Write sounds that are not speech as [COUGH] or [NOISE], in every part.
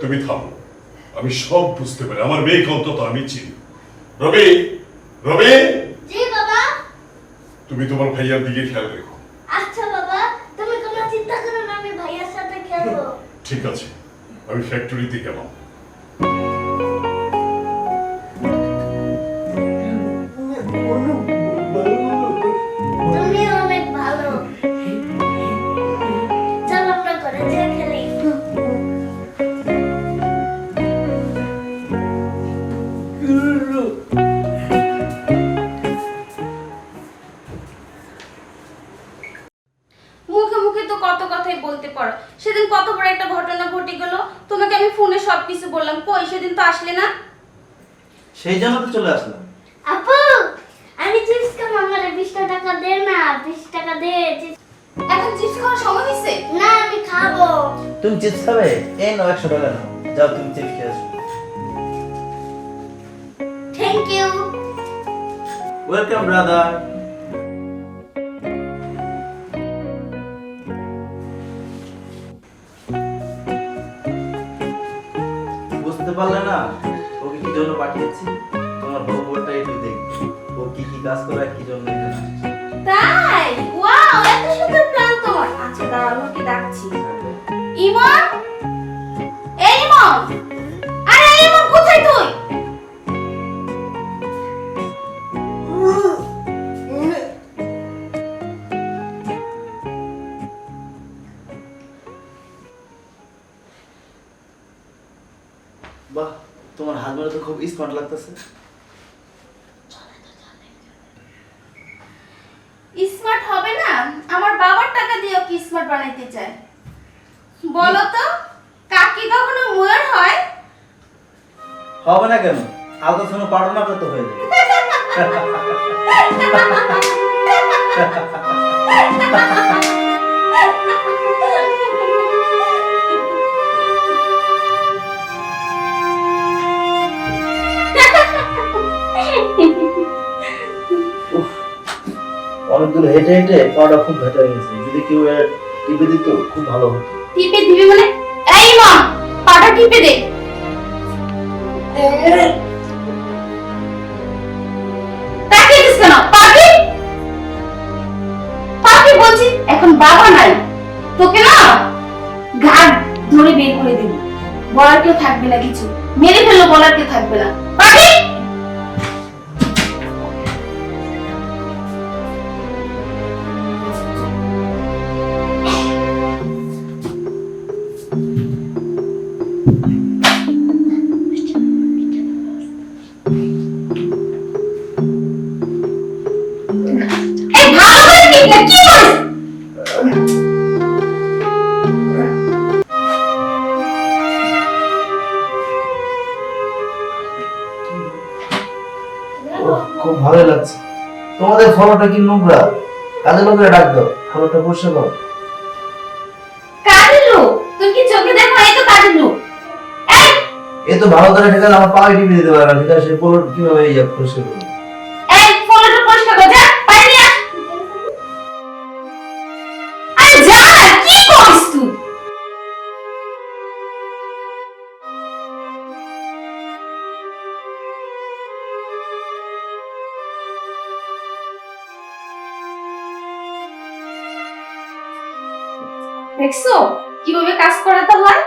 তুমি থামো। আমি সব বুঝতে পারি। আমার মেয়েকে অন্তত আমি চিনি। রবি রবি! তুমি তোমার ভাইয়ার দিকে খেয়াল রেখো। আচ্ছা বাবা তুমি কোনো চিন্তা করো না আমি ভাইয়ার সাথে খেলব। ঠিক আছে। আমি ফ্যাক্টরিতে গেলাম। ফোনে সব কিছু বললাম কই সেদিন তো আসলে না? সেই জন্য তো চলে আসলাম। আপু আমি চিপস খাব আমার বিশটা টাকা দে না বিশ টাকা দে এখন চিপস খাওয়ার সময় হয়েছে না আমি খাব। তুমি চিপস খাবে? এই নাও একশো টাকা নাও। যাও তুমি চিপস খেয়ে আসো। থ্যাংক ইউ ওয়েলকাম ব্রাদার পারলে না ওকে কি জন্য পাঠিয়েছি? তোমার বউ বউটা একটু দেখবে ও কি কি কাজ করে কি জন্য। তাই? ওয়াও এত সুন্দর প্ল্যান তোমার। আচ্ছা দাঁড়াও ওকে ডাকছি। ইমন? এই ইমন! স্মার্ট লাগতেছে? স্মার্ট হবে না? আমার বাবার টাকা দিয়েও কি স্মার্ট বানাইতে চায়? বলো তো কাকি কখনো ময়ূর হয়? হবে না কেন? আলট্রাসাউন্ড পাঠানো তো হয়ে যাবে। [LAUGHS] অনেক দূর হেঁটে হেঁটে পাটা খুব ভেতরে হয়ে গেছে। যদি কেউ টিপে দিত, খুব ভালো হতো। টিপে দিবি মানে এই মা, পাটা টিপে দে। এখন বাবা নাই। তোকে না ঘাট ধরে বের করে দেব। বলার কেউ থাকবে না কিছু। মেরে ফেলল বলার কেউ থাকবে না। পাখি? ফলোটা কি নোংরা? কাজে লোকেরা ডাক দাও ফলোটা পরিষ্কার করো কাজের লোক? তুই কি চোখে দেখো? এই তো কাজের লোক। এ তো ভালো করে ঠেকালে আমার পায়ে টিপে দিতে পারে না ঠিক আছে? ফলো কীভাবে ইয়ে পরিষ্কার দেখছ? কীভাবে কাজ করাতে হয়?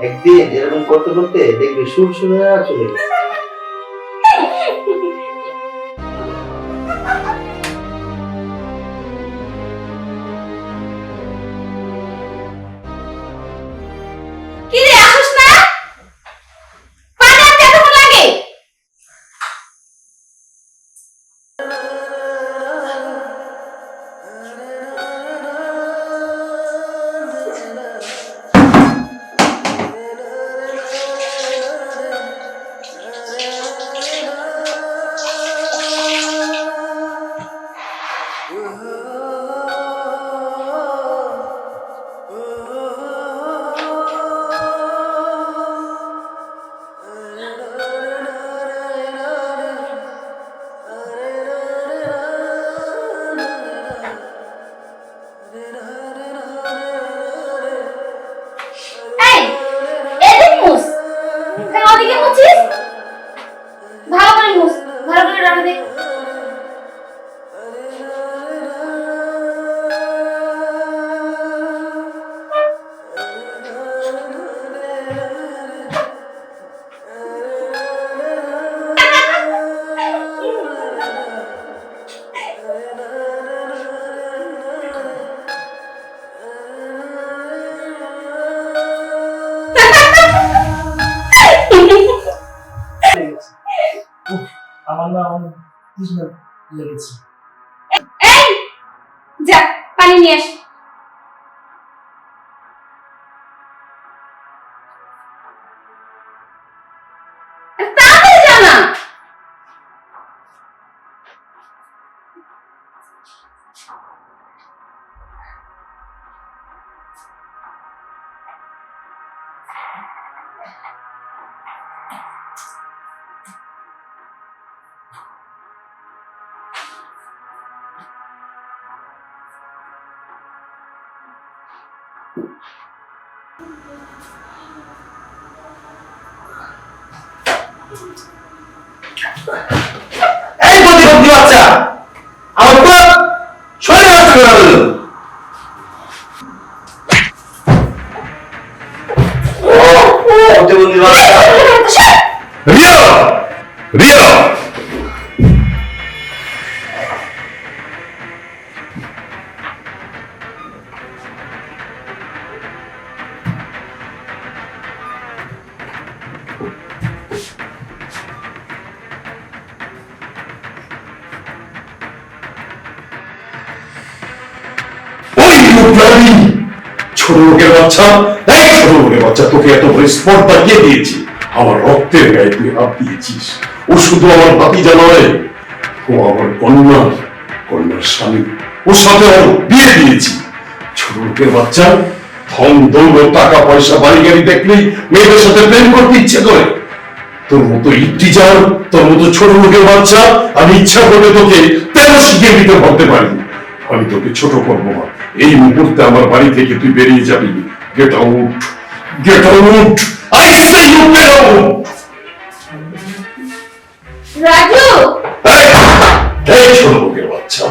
একদিন এরকম করতে করতে দেখবে সুর শুনে চলে গেছে। যা পানি নিয়ে আস তাড়াতাড়ি যা ছোট লোকের বাচ্চা ছোট লোকের বাচ্চা, তোকে এত বড় স্পট দিয়েছি। আমার রক্তের গায়ে তুই হাত দিয়েছিস। ও শুধু আমার ভাতিজা নয়, ও আমার কন্যা, কন্যার স্বামী। ওর সাথে বিয়ে দিয়েছি। ছোট লোকের বাচ্চা, ধন দৌলত, টাকা পয়সা বাড়ি গাড়ি দেখলেই মেয়েদের সাথে প্রেম করতে ইচ্ছে করে। তোর মতো ইন্টিজার, তোর মতো ছোট লোকের বাচ্চা, আমি ইচ্ছা করলে তোকে তেরো শিখিয়ে দিতে ভাবতে পারি। আমি তোকে ছোট করব না। এই মুহূর্তে আমার বাড়ি থেকে তুই বেরিয়ে যাবি। Get out get out I say you get out Raju! এই ছোট লোকের বাচ্চা।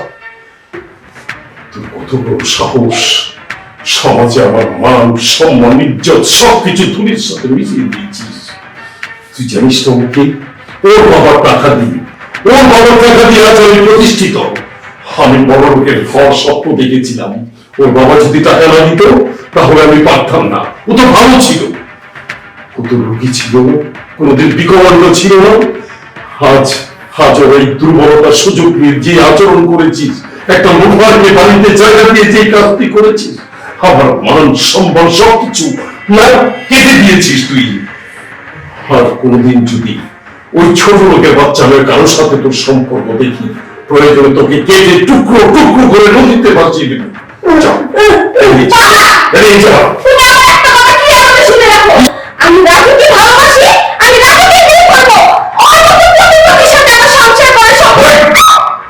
তুই কত বড় সাহস। সমাজে আমার মান সম্মান ইজ্জত সবকিছু ধুলির সাথে মিশিয়ে দিয়েছিস। তুই জানিস তো ওকে? ওর বাবার টাকা দিয়ে ওর বাবার টাকা দিয়ে আজ আমি প্রতিষ্ঠিত আমি বড় লোকের ঘর স্বপ্ন দেখেছিলাম। ওর বাবা যদি টাকা না দিত, তাহলে আমি পারতাম না। ও তো ভালো ছিল। ও তো রোগী ছিল কোনোদিন বিকমান্য ছিল না আজ আজ ওর এই দুর্বলতার সুযোগ নিয়ে যে আচরণ করেছিস, একটা মুখারকে বাড়িতে জায়গা দিয়ে যে কাজটি করেছিস, আমার মান সম্মান সবকিছু না কেটে দিয়েছিস তুই। আর কোনদিন যদি ওই ছোট লোকের বাচ্চা মেয়ে কারোর সাথে তোর সম্পর্ক দেখি প্রয়োজনে তোকে কেটে টুকরো টুকরো করে নদীতে ভাসিয়ে দেবে আমি রাহুকে ভালোবাসি।